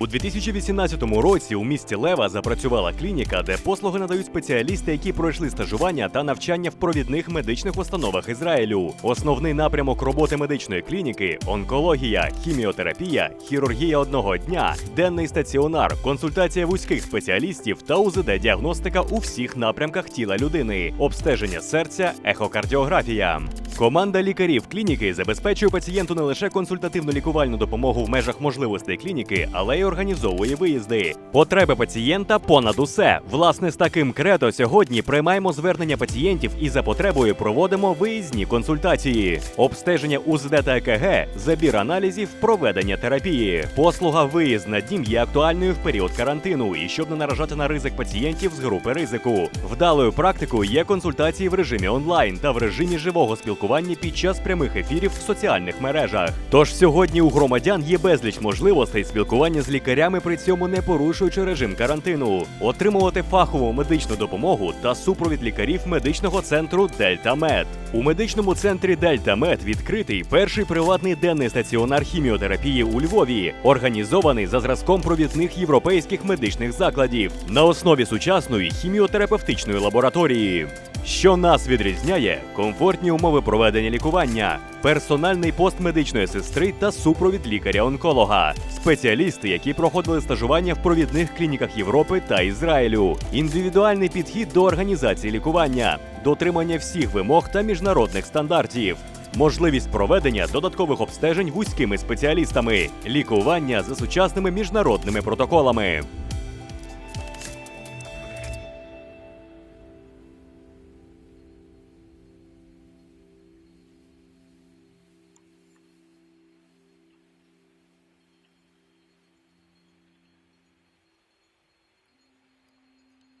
У 2018 році у місті Лева запрацювала клініка, де послуги надають спеціалісти, які пройшли стажування та навчання в провідних медичних установах Ізраїлю. Основний напрямок роботи медичної клініки онкологія, хіміотерапія, хірургія одного дня, денний стаціонар, консультація вузьких спеціалістів та УЗД-діагностика у всіх напрямках тіла людини, обстеження серця, ехокардіографія. Команда лікарів клініки забезпечує пацієнту не лише консультативну лікувальну допомогу в межах можливостей клініки, але й організовує виїзди. Потреби пацієнта понад усе. Власне, з таким кредо сьогодні приймаємо звернення пацієнтів і за потребою проводимо виїзні консультації, обстеження УЗД та ЕКГ, забір аналізів, проведення терапії. Послуга виїзд на дім є актуальною в період карантину і щоб не наражати на ризик пацієнтів з групи ризику. Вдалою практикою є консультації в режимі онлайн та в режимі живого спілкування під час прямих ефірів в соціальних мережах. Тож сьогодні у громадян є безліч можливостей спілкування з лікарями, при цьому не порушуючи режим карантину, отримувати фахову медичну допомогу та супровід лікарів медичного центру Дельта Мед. У медичному центрі Дельта Мед відкритий перший приватний денний стаціонар хіміотерапії у Львові, організований за зразком провідних європейських медичних закладів на основі сучасної хіміотерапевтичної лабораторії. Що нас відрізняє комфортні умови проведення лікування, персональний пост медичної сестри та супровід лікаря-онколога, спеціалісти, які проходили стажування в провідних клініках Європи та Ізраїлю, індивідуальний підхід до організації лікування, дотримання всіх вимог та міжнародних стандартів. Можливість проведення додаткових обстежень вузькими спеціалістами, лікування за сучасними міжнародними протоколами.